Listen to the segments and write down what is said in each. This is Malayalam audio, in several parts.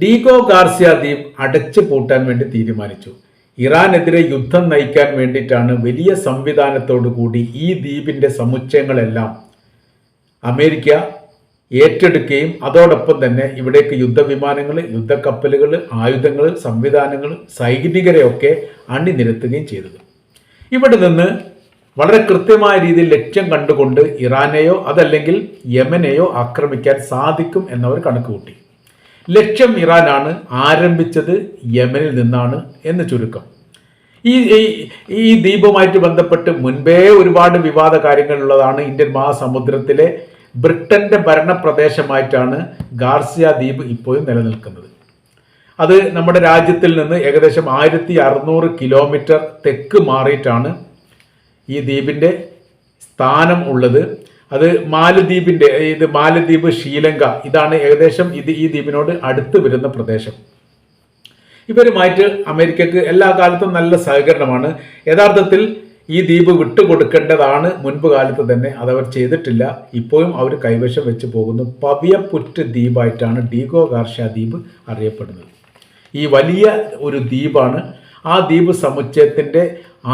ഡീഗോ ഗാർസിയ ദ്വീപ് അടച്ചു പൂട്ടാൻ വേണ്ടി തീരുമാനിച്ചു. ഇറാനെതിരെ യുദ്ധം നയിക്കാൻ വേണ്ടിയിട്ടാണ് വലിയ സംവിധാനത്തോടു കൂടി ഈ ദ്വീപിന്റെ സമുച്ചയങ്ങളെല്ലാം അമേരിക്ക ഏറ്റെടുക്കുകയും അതോടൊപ്പം തന്നെ ഇവിടേക്ക് യുദ്ധവിമാനങ്ങൾ യുദ്ധക്കപ്പലുകൾ ആയുധങ്ങൾ സംവിധാനങ്ങൾ സൈനികരെയൊക്കെ അണിനിരത്തുകയും ചെയ്തത്. ഇവിടെ നിന്ന് വളരെ കൃത്യമായ രീതിയിൽ ലക്ഷ്യം കണ്ടുകൊണ്ട് ഇറാനെയോ അതല്ലെങ്കിൽ യമനെയോ ആക്രമിക്കാൻ സാധിക്കും എന്നവർ കണക്കുകൂട്ടി. ലക്ഷ്യം ഇറാനാണ് ആരംഭിച്ചത് യമനിൽ നിന്നാണ് എന്ന് ചുരുക്കം. ഈ ഈ- ദ്വീപുമായിട്ട് ബന്ധപ്പെട്ട് മുൻപേ ഒരുപാട് വിവാദ കാര്യങ്ങളുള്ളതാണ് ഇന്ത്യൻ മഹാസമുദ്രത്തിലെ ബ്രിട്ടന്റെ ഭരണപ്രദേശമായിട്ടാണ് ഗാർസിയ ദ്വീപ് ഇപ്പോഴും നിലനിൽക്കുന്നത്. അത് നമ്മുടെ രാജ്യത്തിൽ നിന്ന് ഏകദേശം ആയിരത്തി അറുന്നൂറ് കിലോമീറ്റർ തെക്ക് മാറിയിട്ടാണ് ഈ ദ്വീപിന്റെ സ്ഥാനം ഉള്ളത്. അത് മാലദ്വീപിന്റെ ഇത് മാലദ്വീപ് ശ്രീലങ്ക. ഇതാണ് ഏകദേശം ഇത് ഈ ദ്വീപിനോട് അടുത്ത് വരുന്ന പ്രദേശം. ഇവരുമായിട്ട് അമേരിക്കക്ക് എല്ലാ കാലത്തും നല്ല സഹകരണമാണ്. യഥാർത്ഥത്തിൽ ഈ ദ്വീപ് വിട്ടുകൊടുക്കേണ്ടതാണ് മുൻപ് കാലത്ത് തന്നെ. അതവർ ചെയ്തിട്ടില്ല. ഇപ്പോഴും അവർ കൈവശം വെച്ച് പോകുന്നു. പവിയപ്പുറ്റ് ദ്വീപായിട്ടാണ് ഡീഗോ ഗാർഷ ദ്വീപ് അറിയപ്പെടുന്നത്. ഈ വലിയ ഒരു ദ്വീപാണ് ആ ദ്വീപ് സമുച്ചയത്തിന്റെ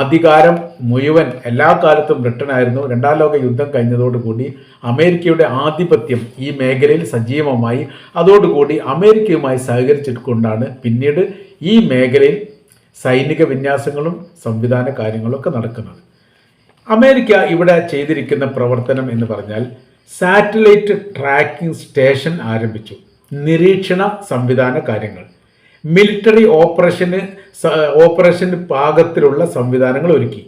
അധികാരം മുഴുവൻ എല്ലാ കാലത്തും ബ്രിട്ടനായിരുന്നു രണ്ടാം ലോക യുദ്ധം കഴിഞ്ഞതോടുകൂടി അമേരിക്കയുടെ ആധിപത്യം ഈ മേഖലയിൽ സജീവമായി. അതോടുകൂടി അമേരിക്കയുമായി സഹകരിച്ചിട്ടുകൊണ്ടാണ് പിന്നീട് ഈ മേഖലയിൽ സൈനിക വിന്യാസങ്ങളും സംവിധാന കാര്യങ്ങളൊക്കെ നടക്കുന്നത്. അമേരിക്ക ഇവിടെ ചെയ്തിരിക്കുന്ന പ്രവർത്തനം എന്ന് പറഞ്ഞാൽ സാറ്റലൈറ്റ് ട്രാക്കിംഗ് സ്റ്റേഷൻ ആരംഭിച്ചു. നിരീക്ഷണ സംവിധാന കാര്യങ്ങൾ. മിലിറ്ററി ഓപ്പറേഷന് ഓപ്പറേഷൻ പാകത്തിലുള്ള സംവിധാനങ്ങൾ ഒരുക്കി.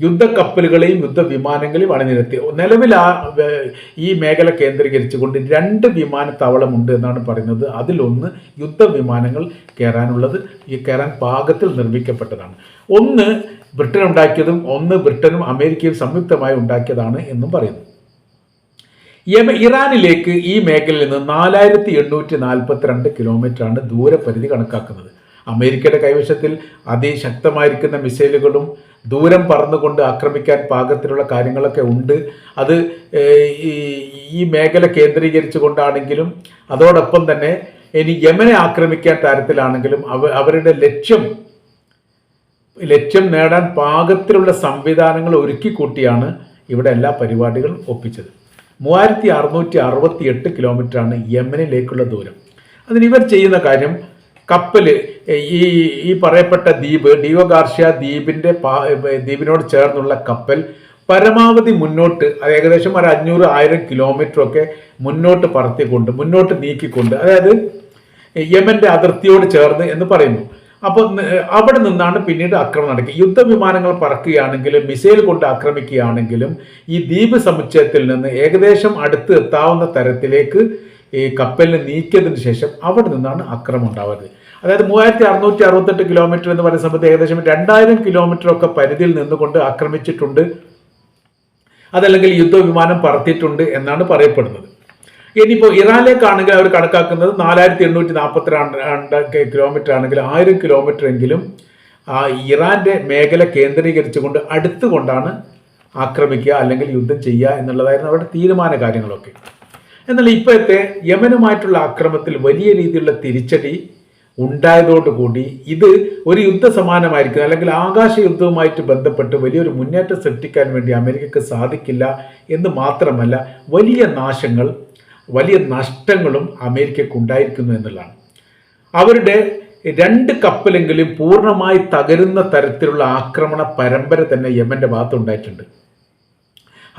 യുദ്ധക്കപ്പലുകളെയും യുദ്ധവിമാനങ്ങളെയും അണിനിരത്തി. നിലവിൽ ആ ഈ മേഖല കേന്ദ്രീകരിച്ചുകൊണ്ട് രണ്ട് വിമാനത്താവളമുണ്ട് എന്നാണ് പറയുന്നത്. അതിലൊന്ന് യുദ്ധവിമാനങ്ങൾ കയറാനുള്ളത് ഈ കയറാൻ പാകത്തിൽ നിർമ്മിക്കപ്പെട്ടതാണ്. ഒന്ന് ബ്രിട്ടൻ ഉണ്ടാക്കിയതും ഒന്ന് ബ്രിട്ടനും അമേരിക്കയും സംയുക്തമായി ഉണ്ടാക്കിയതാണ് എന്നും പറയുന്നു. ഇറാനിലേക്ക് ഈ മേഖലയിൽ നിന്ന് നാലായിരത്തി എണ്ണൂറ്റി നാൽപ്പത്തിരണ്ട് കിലോമീറ്ററാണ് ദൂരപരിധി കണക്കാക്കുന്നത്. അമേരിക്കയുടെ കൈവശത്തിൽ അതിശക്തമായിരിക്കുന്ന മിസൈലുകളും ദൂരം പറന്നുകൊണ്ട് ആക്രമിക്കാൻ പാകത്തിലുള്ള കാര്യങ്ങളൊക്കെ ഉണ്ട്. അത് ഈ മേഖല കേന്ദ്രീകരിച്ചുകൊണ്ടാണെങ്കിലും അതോടൊപ്പം തന്നെ ഇനി യമനെ ആക്രമിക്കാൻ തരത്തിലാണെങ്കിലും അവ അവരുടെ ലക്ഷ്യം ലക്ഷ്യം നേടാൻ പാകത്തിലുള്ള സംവിധാനങ്ങൾ ഒരുക്കിക്കൂട്ടിയാണ് ഇവിടെ എല്ലാ പരിപാടികളും ഒപ്പിച്ചത്. മൂവായിരത്തി അറുന്നൂറ്റി അറുപത്തി എട്ട് കിലോമീറ്ററാണ് യമനിലേക്കുള്ള ദൂരം. അതിന് ഇവർ ചെയ്യുന്ന കാര്യം കപ്പൽ ഈ ഈ പറയപ്പെട്ട ദ്വീപ് ഡിയോ ഗാർഷ്യ ദ്വീപിന്റെ ദ്വീപിനോട് ചേർന്നുള്ള കപ്പൽ പരമാവധി മുന്നോട്ട് ഏകദേശം ഒരു അഞ്ഞൂറ് ആയിരം കിലോമീറ്റർ ഒക്കെ മുന്നോട്ട് പറത്തിക്കൊണ്ട് മുന്നോട്ട് നീക്കിക്കൊണ്ട് അതായത് യമന്റെ അതിർത്തിയോട് ചേർന്ന് എന്ന് പറയുന്നു. അപ്പോൾ അവിടെ നിന്നാണ് പിന്നീട് ആക്രമണം നടക്കുക. യുദ്ധവിമാനങ്ങൾ പറക്കുകയാണെങ്കിലും മിസൈൽ കൊണ്ട് ആക്രമിക്കുകയാണെങ്കിലും ഈ ദ്വീപ് സമുച്ചയത്തിൽ നിന്ന് ഏകദേശം അടുത്ത് എത്താവുന്ന തരത്തിലേക്ക് ഈ കപ്പലിനെ നീക്കിയതിന് ശേഷം അവിടെ നിന്നാണ് ആക്രമണം ഉണ്ടാവുന്നത്. അതായത് മൂവായിരത്തി അറുന്നൂറ്റി അറുപത്തെട്ട് കിലോമീറ്റർ എന്ന് പറയുന്ന സമയത്ത് ഏകദേശം രണ്ടായിരം കിലോമീറ്റർ ഒക്കെ പരിധിയിൽ നിന്നുകൊണ്ട് ആക്രമിച്ചിട്ടുണ്ട്. അതല്ലെങ്കിൽ യുദ്ധവിമാനം പറത്തിയിട്ടുണ്ട് എന്നാണ് പറയപ്പെടുന്നത്. ഇനിയിപ്പോൾ ഇറാനിലേക്കാണെങ്കിൽ അവർ കണക്കാക്കുന്നത് നാലായിരത്തി എണ്ണൂറ്റി നാൽപ്പത്തി രണ്ട് കിലോമീറ്റർ ആണെങ്കിൽ ആയിരം കിലോമീറ്റർ എങ്കിലും ആ ഇറാന്റെ മേഖല കേന്ദ്രീകരിച്ചുകൊണ്ട് അടുത്തുകൊണ്ടാണ് ആക്രമിക്കുക അല്ലെങ്കിൽ യുദ്ധം ചെയ്യുക എന്നുള്ളതായിരുന്നു അവരുടെ തീരുമാന കാര്യങ്ങളൊക്കെ. എന്നാൽ ഇപ്പോഴത്തെ യമനുമായിട്ടുള്ള ആക്രമത്തിൽ വലിയ രീതിയിലുള്ള തിരിച്ചടി ഉണ്ടായതോടുകൂടി ഇത് ഒരു യുദ്ധ സമാനമായിരിക്കും അല്ലെങ്കിൽ ആകാശ യുദ്ധവുമായിട്ട് ബന്ധപ്പെട്ട് വലിയൊരു മുന്നേറ്റം സൃഷ്ടിക്കാൻ വേണ്ടി അമേരിക്കക്ക് സാധിക്കില്ല എന്ന് മാത്രമല്ല വലിയ നാശങ്ങൾ വലിയ നഷ്ടങ്ങളും അമേരിക്കക്ക് ഉണ്ടായിരിക്കുന്നു എന്നുള്ളതാണ്. അവരുടെ രണ്ട് കപ്പലെങ്കിലും പൂർണമായി തകരുന്ന തരത്തിലുള്ള ആക്രമണ പരമ്പര തന്നെ യമന്റെ ഭാഗത്ത് ഉണ്ടായിട്ടുണ്ട്.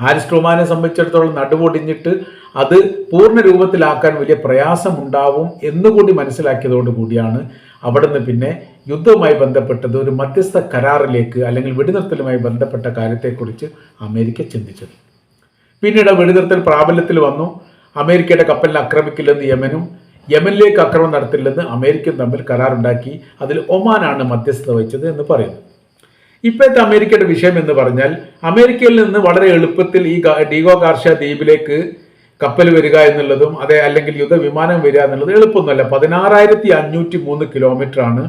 ഹാരിസ് ട്രൂമാനെ സംബന്ധിച്ചിടത്തോളം നടുവൊടിഞ്ഞിട്ട് അത് പൂർണ രൂപത്തിലാക്കാൻ വലിയ പ്രയാസമുണ്ടാവും എന്നുകൂടി മനസ്സിലാക്കിയതോടുകൂടിയാണ് നിന്ന് പിന്നെ യുദ്ധവുമായി ബന്ധപ്പെട്ടത് ഒരു മധ്യസ്ഥ കരാറിലേക്ക് അല്ലെങ്കിൽ വെടിനിർത്തലുമായി ബന്ധപ്പെട്ട കാര്യത്തെക്കുറിച്ച് അമേരിക്ക ചിന്തിച്ചത്. പിന്നീട് വെടിനിർത്തൽ പ്രാബല്യത്തിൽ വന്നു. അമേരിക്കയുടെ കപ്പലിനെ ആക്രമിക്കില്ലെന്ന് യമനും യമനിലേക്ക് ആക്രമണം നടത്തില്ലെന്ന് അമേരിക്കയും തമ്മിൽ കരാറുണ്ടാക്കി. അതിൽ ഒമാനാണ് മധ്യസ്ഥത വഹിച്ചത് എന്ന് പറയുന്നു. ഇപ്പോഴത്തെ അമേരിക്കയുടെ വിഷയം എന്ന് പറഞ്ഞാൽ അമേരിക്കയിൽ നിന്ന് വളരെ എളുപ്പത്തിൽ ഈ ഡീഗോ കാർഷ ദ്വീപിലേക്ക് കപ്പൽ വരിക എന്നുള്ളതും അതെ അല്ലെങ്കിൽ യുദ്ധവിമാനം വരിക എന്നുള്ളത് എളുപ്പമൊന്നുമല്ല. പതിനാറായിരത്തി അഞ്ഞൂറ്റി മൂന്ന് കിലോമീറ്ററാണ്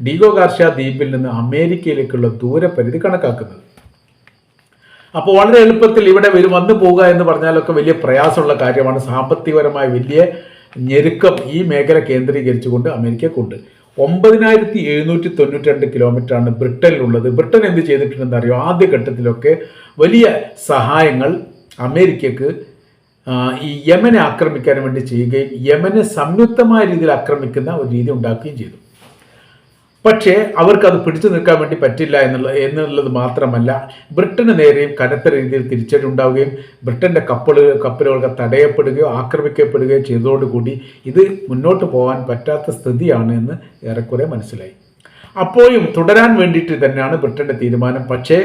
ഡീഗോ കാർഷ ദ്വീപിൽ നിന്ന് അമേരിക്കയിലേക്കുള്ള ദൂരപരിധി കണക്കാക്കുന്നത്. അപ്പോൾ വളരെ എളുപ്പത്തിൽ ഇവിടെ വരും വന്നു പോവുക എന്ന് പറഞ്ഞാലൊക്കെ വലിയ പ്രയാസമുള്ള കാര്യമാണ്. സാമ്പത്തികപരമായ വലിയ ഞെരുക്കം ഈ മേഖല കേന്ദ്രീകരിച്ചുകൊണ്ട് അമേരിക്കക്കുണ്ട്. ഒമ്പതിനായിരത്തി എഴുന്നൂറ്റി തൊണ്ണൂറ്റി രണ്ട് കിലോമീറ്ററാണ് ബ്രിട്ടനിലുള്ളത്. ബ്രിട്ടൻ എന്ത് ചെയ്തിട്ടുണ്ടെന്ന് അറിയോ ആദ്യഘട്ടത്തിലൊക്കെ വലിയ സഹായങ്ങൾ അമേരിക്കക്ക് ഈ യമനെ ആക്രമിക്കാൻ വേണ്ടി ചെയ്യുകയും യമനെ സംയുക്തമായ രീതിയിൽ ആക്രമിക്കുന്ന ഒരു രീതി ഉണ്ടാക്കുകയും ചെയ്തു. പക്ഷേ അവർക്ക് അത് പിടിച്ചു നിൽക്കാൻ വേണ്ടി പറ്റില്ല എന്നുള്ള എന്നുള്ളത് മാത്രമല്ല ബ്രിട്ടന് നേരെയും കനത്ത രീതിയിൽ തിരിച്ചടി ഉണ്ടാവുകയും ബ്രിട്ടന്റെ കപ്പലുകൾ കപ്പലുകൾക്ക് തടയപ്പെടുകയോ ആക്രമിക്കപ്പെടുകയോ ചെയ്തതോടുകൂടി ഇത് മുന്നോട്ട് പോകാൻ പറ്റാത്ത സ്ഥിതിയാണ് എന്ന് ഏറെക്കുറെ മനസ്സിലായി. അപ്പോഴും തുടരാൻ വേണ്ടിയിട്ട് തന്നെയാണ് ബ്രിട്ടന്റെ തീരുമാനം. പക്ഷേ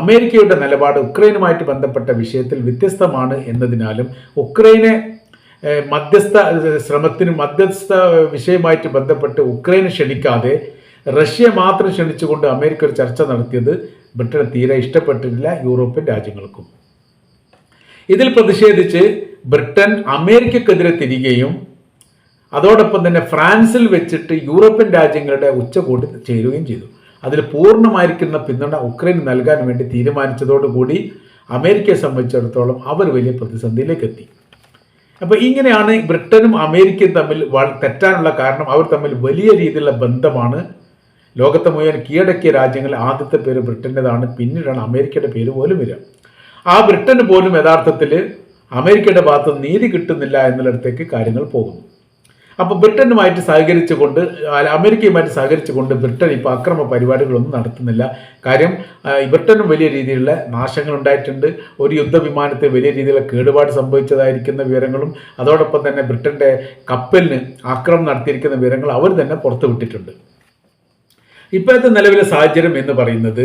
അമേരിക്കയുടെ നിലപാട് ഉക്രൈനുമായിട്ട് ബന്ധപ്പെട്ട വിഷയത്തിൽ വ്യത്യസ്തമാണ് എന്നതിനാലും ഉക്രൈനെ മധ്യസ്ഥ ശ്രമത്തിന് മധ്യസ്ഥ വിഷയമായിട്ട് ബന്ധപ്പെട്ട് ഉക്രൈനെ ക്ഷണിക്കാതെ റഷ്യ മാത്രം ക്ഷണിച്ചുകൊണ്ട് അമേരിക്ക ഒരു ചർച്ച നടത്തിയത് ബ്രിട്ടന് തീരെ ഇഷ്ടപ്പെട്ടിട്ടില്ല യൂറോപ്യൻ രാജ്യങ്ങൾക്കും. ഇതിൽ പ്രതിഷേധിച്ച് ബ്രിട്ടൻ അമേരിക്കക്കെതിരെ തിരികെയും അതോടൊപ്പം തന്നെ ഫ്രാൻസിൽ വെച്ചിട്ട് യൂറോപ്യൻ രാജ്യങ്ങളുടെ ഉച്ചകൂടി ചേരുകയും ചെയ്തു. അതിൽ പൂർണമായിരിക്കുന്ന പിന്തുണ ഉക്രൈന് നൽകാൻ വേണ്ടി തീരുമാനിച്ചതോടുകൂടി അമേരിക്കയെ സംബന്ധിച്ചിടത്തോളം അവർ വലിയ പ്രതിസന്ധിയിലേക്ക് എത്തി അപ്പോൾ ഇങ്ങനെയാണ് ബ്രിട്ടനും അമേരിക്കയും തമ്മിൽ തെറ്റാനുള്ള കാരണം അവർ തമ്മിൽ വലിയ രീതിയിലുള്ള ബന്ധമാണ് ലോകത്തെ മുഴുവൻ കീഴടക്കിയ രാജ്യങ്ങളിൽ ആദ്യത്തെ പേര് ബ്രിട്ടന്റെതാണ്. പിന്നീടാണ് അമേരിക്കയുടെ പേര് പോലും വരിക. ആ ബ്രിട്ടൻ പോലും യഥാർത്ഥത്തിൽ അമേരിക്കയുടെ ഭാഗത്ത് നീതി കിട്ടുന്നില്ല എന്നുള്ളിടത്തേക്ക് കാര്യങ്ങൾ പോകുന്നു. അപ്പോൾ ബ്രിട്ടനുമായിട്ട് സഹകരിച്ചുകൊണ്ട് അമേരിക്കയുമായിട്ട് സഹകരിച്ചുകൊണ്ട് ബ്രിട്ടൻ ഇപ്പോൾ അക്രമ പരിപാടികളൊന്നും നടത്തുന്നില്ല. കാര്യം ബ്രിട്ടനും വലിയ രീതിയിലുള്ള നാശങ്ങൾ ഉണ്ടായിട്ടുണ്ട്. ഒരു യുദ്ധവിമാനത്തെ വലിയ രീതിയിലുള്ള കേടുപാട് സംഭവിച്ചതായിരിക്കുന്ന വിവരങ്ങളും അതോടൊപ്പം തന്നെ ബ്രിട്ടന്റെ കപ്പലിന് ആക്രമണം നടത്തിയിരിക്കുന്ന വിവരങ്ങൾ അവർ തന്നെ പുറത്തുവിട്ടിട്ടുണ്ട്. ഇപ്പോഴത്തെ നിലവിലെ സാഹചര്യം എന്ന് പറയുന്നത്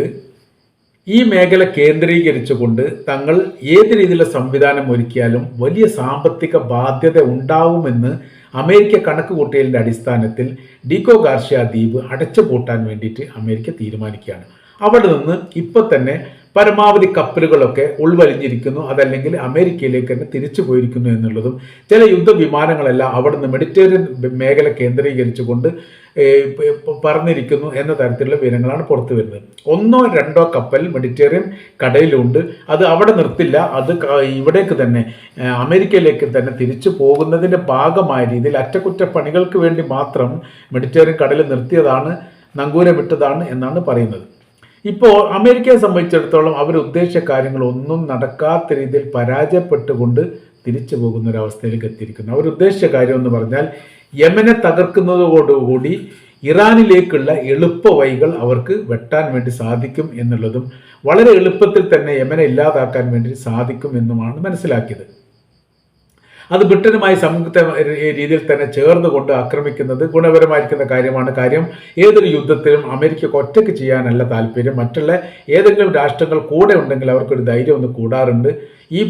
ഈ മേഖല കേന്ദ്രീകരിച്ചുകൊണ്ട് തങ്ങൾ ഏത് രീതിയിലുള്ള സംവിധാനം ഒരുക്കിയാലും വലിയ സാമ്പത്തിക ബാധ്യത ഉണ്ടാവുമെന്ന് അമേരിക്ക കണക്ക് കൂട്ടിയതിന്റെ അടിസ്ഥാനത്തിൽ ഡിക്കോ ഗാർഷ്യ ദ്വീപ് അടച്ചുപൂട്ടാൻ വേണ്ടിയിട്ട് അമേരിക്ക തീരുമാനിക്കുകയാണ്. അവിടെ നിന്ന് ഇപ്പോൾ തന്നെ പരമാവധി കപ്പലുകളൊക്കെ ഉൾവലിഞ്ഞിരിക്കുന്നു. അതല്ലെങ്കിൽ അമേരിക്കയിലേക്ക് തന്നെ തിരിച്ചു പോയിരിക്കുന്നു എന്നുള്ളതും ചില യുദ്ധവിമാനങ്ങളെല്ലാം അവിടെ നിന്ന് മെഡിറ്ററേനിയൻ മേഖല കേന്ദ്രീകരിച്ചുകൊണ്ട് ഏഹ്, പ- പ- പറന്നിരിക്കുന്നു എന്ന തരത്തിലുള്ള വിവരങ്ങളാണ് പുറത്തു വരുന്നത്. ഒന്നോ രണ്ടോ കപ്പൽ മെഡിറ്ററേനിയൻ കടയിലുണ്ട്. അത് അവിടെ നിർത്തില്ല. അത് ഇവിടേക്ക് തന്നെ അമേരിക്കയിലേക്ക് തന്നെ തിരിച്ചു പോകുന്നതിന്റെ ഭാഗമായ രീതിയിൽ അറ്റകുറ്റപ്പണികൾക്ക് വേണ്ടി മാത്രം മെഡിറ്ററേനിയൻ കടലിൽ നിർത്തിയതാണ് നങ്കൂരമിട്ടതാണ് എന്നാണ് പറയുന്നത്. ഇപ്പോൾ അമേരിക്കയെ സംബന്ധിച്ചിടത്തോളം ഉദ്ദേശിച്ച കാര്യങ്ങളൊന്നും നടക്കാത്ത രീതിയിൽ പരാജയപ്പെട്ടുകൊണ്ട് തിരിച്ചു പോകുന്ന ഒരവസ്ഥയിലേക്ക് എത്തിയിരിക്കുന്നു. അവർ ഉദ്ദേശിച്ച കാര്യം എന്ന് പറഞ്ഞാൽ യമനെ തകർക്കുന്നതോടുകൂടി ഇറാനിലേക്കുള്ള എളുപ്പ വഴികൾ അവർക്ക് വെട്ടാൻ വേണ്ടി സാധിക്കും എന്നുള്ളതും വളരെ എളുപ്പത്തിൽ തന്നെ യമനെ ഇല്ലാതാക്കാൻ വേണ്ടി സാധിക്കും എന്നുമാണ് മനസ്സിലാക്കിയത്. അത് ബ്രിട്ടനുമായി സംയുക്ത രീതിയിൽ തന്നെ ചേർന്നുകൊണ്ട് ആക്രമിക്കുന്നത് ഗുണപരമായിരിക്കുന്ന കാര്യമാണ്. കാര്യം ഏതൊരു യുദ്ധത്തിലും അമേരിക്കക്ക് ഒറ്റയ്ക്ക് ചെയ്യാനല്ല താല്പര്യം. മറ്റുള്ള ഏതെങ്കിലും രാഷ്ട്രങ്ങൾ കൂടെ ഉണ്ടെങ്കിൽ അവർക്കൊരു ധൈര്യം ഒന്ന് കൂടാറുണ്ട്. ഈ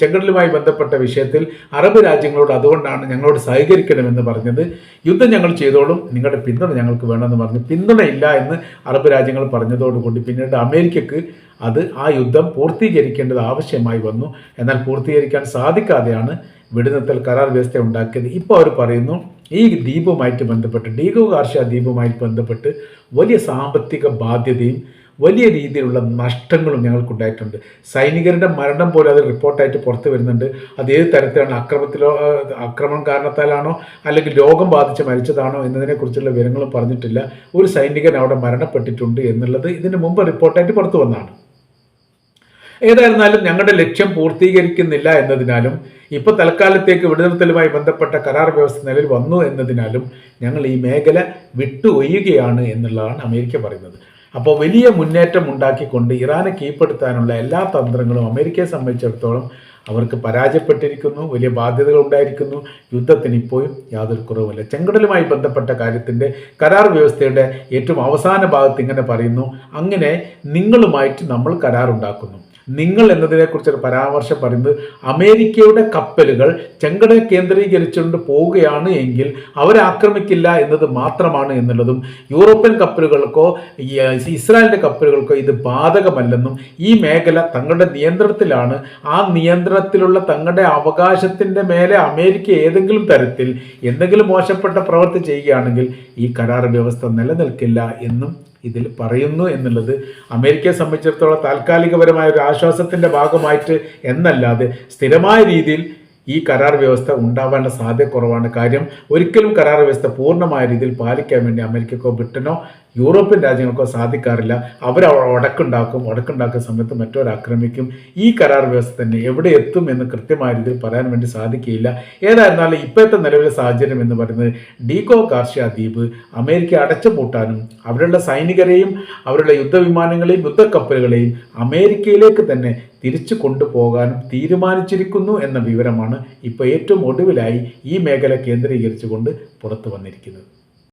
ചെങ്കടലുമായി ബന്ധപ്പെട്ട വിഷയത്തിൽ അറബ് രാജ്യങ്ങളോട് അതുകൊണ്ടാണ് ഞങ്ങളോട് സഹകരിക്കണമെന്ന് പറഞ്ഞത്. യുദ്ധം ഞങ്ങൾ ചെയ്തോളും. നിങ്ങളുടെ പിന്തുണ ഞങ്ങൾക്ക് വേണമെന്ന് പറഞ്ഞു. പിന്തുണയില്ല എന്ന് അറബ് രാജ്യങ്ങൾ പറഞ്ഞതോടുകൂടി പിന്നീട് അമേരിക്കക്ക് അത് ആ യുദ്ധം പൂർത്തീകരിക്കേണ്ടത് ആവശ്യമായി വന്നു. എന്നാൽ പൂർത്തീകരിക്കാൻ സാധിക്കാതെയാണ് വെടിനിർത്തൽ കരാർ വ്യവസ്ഥ ഉണ്ടാക്കിയത് ഇപ്പോൾ അവർ പറയുന്നു ഈ ദ്വീപുമായിട്ട് ബന്ധപ്പെട്ട് ഡീഗോ കാർഷിക ദ്വീപുമായിട്ട് ബന്ധപ്പെട്ട് വലിയ സാമ്പത്തിക ബാധ്യതയും വലിയ രീതിയിലുള്ള നഷ്ടങ്ങളും ഞങ്ങൾക്കുണ്ടായിട്ടുണ്ട്. സൈനികരുടെ മരണം പോലും അത് റിപ്പോർട്ടായിട്ട് പുറത്തു വരുന്നുണ്ട്. അത് ഏത് തരത്തിലാണ്? അക്രമത്തിലോ അക്രമം കാരണത്താലാണോ? അല്ലെങ്കിൽ രോഗം ബാധിച്ച് മരിച്ചതാണോ? എന്നതിനെക്കുറിച്ചുള്ള വിവരങ്ങളും പറഞ്ഞിട്ടില്ല. ഒരു സൈനികൻ അവിടെ മരണപ്പെട്ടിട്ടുണ്ട് എന്നുള്ളത് ഇതിന് മുമ്പ് റിപ്പോർട്ടായിട്ട് പുറത്തു വന്നതാണ്. ഏതായിരുന്നാലും ഞങ്ങളുടെ ലക്ഷ്യം പൂർത്തീകരിക്കുന്നില്ല എന്നതിനാലും ഇപ്പോൾ തൽക്കാലത്തേക്ക് വെടിനിർത്തലുമായി ബന്ധപ്പെട്ട കരാർ വ്യവസ്ഥ നിലവിൽ വന്നു എന്നതിനാലും ഞങ്ങൾ ഈ മേഖല വിട്ടുഒയ്യുകയാണ് എന്നുള്ളതാണ് അമേരിക്ക പറയുന്നത്. അപ്പോൾ വലിയ മുന്നേറ്റം ഉണ്ടാക്കിക്കൊണ്ട് ഇറാനെ കീഴ്പ്പെടുത്താനുള്ള എല്ലാ തന്ത്രങ്ങളും അമേരിക്കയെ സംബന്ധിച്ചിടത്തോളം അവർക്ക് പരാജയപ്പെട്ടിരിക്കുന്നു വലിയ ബാധ്യതകൾ ഉണ്ടായിരിക്കുന്നു. യുദ്ധത്തിന് ഇപ്പോഴും യാതൊരു കുറവുമില്ല. ചെങ്കടലുമായി ബന്ധപ്പെട്ട കാര്യത്തിന്റെ കരാർ വ്യവസ്ഥയുടെ ഏറ്റവും അവസാന ഭാഗത്ത് ഇങ്ങനെ പറയുന്നു അങ്ങനെ നിങ്ങളുമായിട്ട് നമ്മൾ കരാർ ഉണ്ടാക്കുന്നു. നിങ്ങൾ എന്നതിനെക്കുറിച്ചൊരു പരാമർശം പറയുന്നത് അമേരിക്കയുടെ കപ്പലുകൾ ചെങ്കടൽ കേന്ദ്രീകരിച്ചുകൊണ്ട് പോവുകയാണ് എങ്കിൽ അവരെ ആക്രമിക്കില്ല എന്നത് മാത്രമാണ് എന്നുള്ളതും യൂറോപ്യൻ കപ്പലുകൾക്കോ ഇസ്രായേലിന്റെ കപ്പലുകൾക്കോ ഇത് ബാധകമല്ലെന്നും ഈ മേഖല തങ്ങളുടെ നിയന്ത്രണത്തിലാണ്. ആ നിയന്ത്രണത്തിലുള്ള തങ്ങളുടെ അവകാശത്തിന്റെ മേലെ അമേരിക്ക ഏതെങ്കിലും തരത്തിൽ എന്തെങ്കിലും മോശപ്പെട്ട പ്രവൃത്തി ചെയ്യുകയാണെങ്കിൽ ഈ കരാർ വ്യവസ്ഥ നിലനിൽക്കില്ല എന്നും ഇതിൽ പറയുന്നു എന്നുള്ളത് അമേരിക്കയെ സംബന്ധിച്ചിടത്തോളം താൽക്കാലികപരമായ ഒരു ആശ്വാസത്തിന്റെ ഭാഗമായിട്ട് എന്നല്ലാതെ സ്ഥിരമായ രീതിയിൽ ഈ കരാർ വ്യവസ്ഥ ഉണ്ടാവാനുള്ള സാധ്യത കുറവാണ്. കാര്യം ഒരിക്കലും കരാർ വ്യവസ്ഥ പൂർണമായ രീതിയിൽ പാലിക്കാൻ വേണ്ടി അമേരിക്കക്കോ ബ്രിട്ടനോ യൂറോപ്യൻ രാജ്യങ്ങൾക്കോ സാധിക്കാറില്ല. അവർ ഉടക്കുണ്ടാക്കും ഉടക്കുണ്ടാക്കുന്ന സമയത്ത് മറ്റവർ ആക്രമിക്കും. ഈ കരാർ വ്യവസ്ഥ തന്നെ എവിടെ എത്തും എന്ന് കൃത്യമായ രീതിയിൽ പറയാൻ വേണ്ടി സാധിക്കുകയില്ല. ഏതായിരുന്നാലും ഇപ്പോഴത്തെ നിലവിലെ സാഹചര്യം എന്ന് പറയുന്നത് ഡീകോ കാർഷിക ദ്വീപ് അമേരിക്ക അടച്ചുപൂട്ടാനും അവരുടെ സൈനികരെയും അവരുടെ യുദ്ധവിമാനങ്ങളെയും യുദ്ധക്കപ്പലുകളെയും അമേരിക്കയിലേക്ക് തന്നെ തിരിച്ചു കൊണ്ടുപോകാനും തീരുമാനിച്ചിരിക്കുന്നു എന്ന വിവരമാണ് ഇപ്പോൾ ഏറ്റവും ഒടുവിലായി ഈ മേഖല കേന്ദ്രീകരിച്ചുകൊണ്ട് പുറത്തു വന്നിരിക്കുന്നത്.